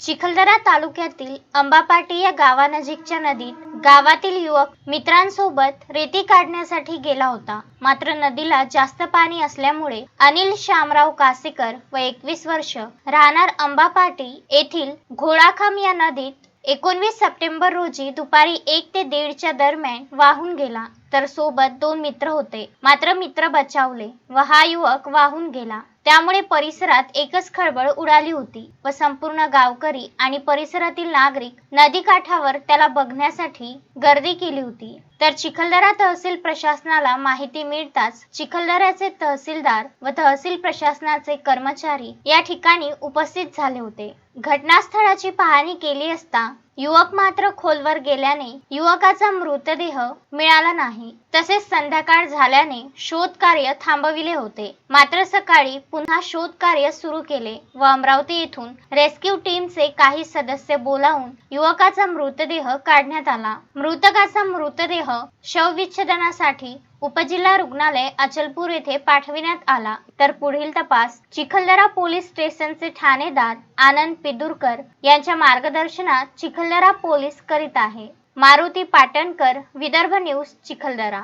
चिखलदरा तालुक्यातील अंबापाटी या गावानजीकच्या नदीत गावातील युवक मित्रांसोबत रेती काढण्यासाठी गेला होता. मात्र नदीला जास्त पाणी असल्यामुळे अनिल शामराव कासेकर व एकवीस वर्ष राहणार अंबापाटी येथील घोडाखाम या नदीत एकोणवीस सप्टेंबर रोजी दुपारी एक ते दीडच्या दरम्यान वाहून गेला. तर सोबत दोन मित्र होते. मात्र मित्र बचावले व हा युवक वाहून गेला. त्यामुळे परिसरात एकच खळबळ उडाली होती व संपूर्ण गावकरी आणि परिसरातील नागरिक नदीकाठावर त्याला बघण्यासाठी गर्दी केली होती. तर चिखलदरा तहसील प्रशासनाला माहिती मिळताच चिखलदऱ्याचे तहसीलदार व तहसील प्रशासनाचे कर्मचारी या ठिकाणी उपस्थित झाले होते. घटनास्थळाची पाहणी केली असता युवक मात्र खोलवर गेल्याने युवकाचा मृतदेह मिळाला नाही. तसेच संध्याकाळ झाल्याने शोध कार्य थांबविले होते. मात्र सकाळी पुन्हा शोध कार्य सुरू केले व अमरावती येथून रेस्क्यू टीमचे काही सदस्य बोलावून युवकाचा मृतदेह काढण्यात आला. मृतकाचा मृतदेह शवविच्छेदनासाठी उपजिल्हा रुग्णालय अचलपूर येथे पाठविण्यात आला. तर पुढील तपास चिखलदरा पोलीस स्टेशनचे ठाणेदार आनंद पिदुरकर यांच्या मार्गदर्शनात चिखलदरा पोलीस करीत आहे. मारुती पाटणकर विदर्भ न्यूज चिखलदरा.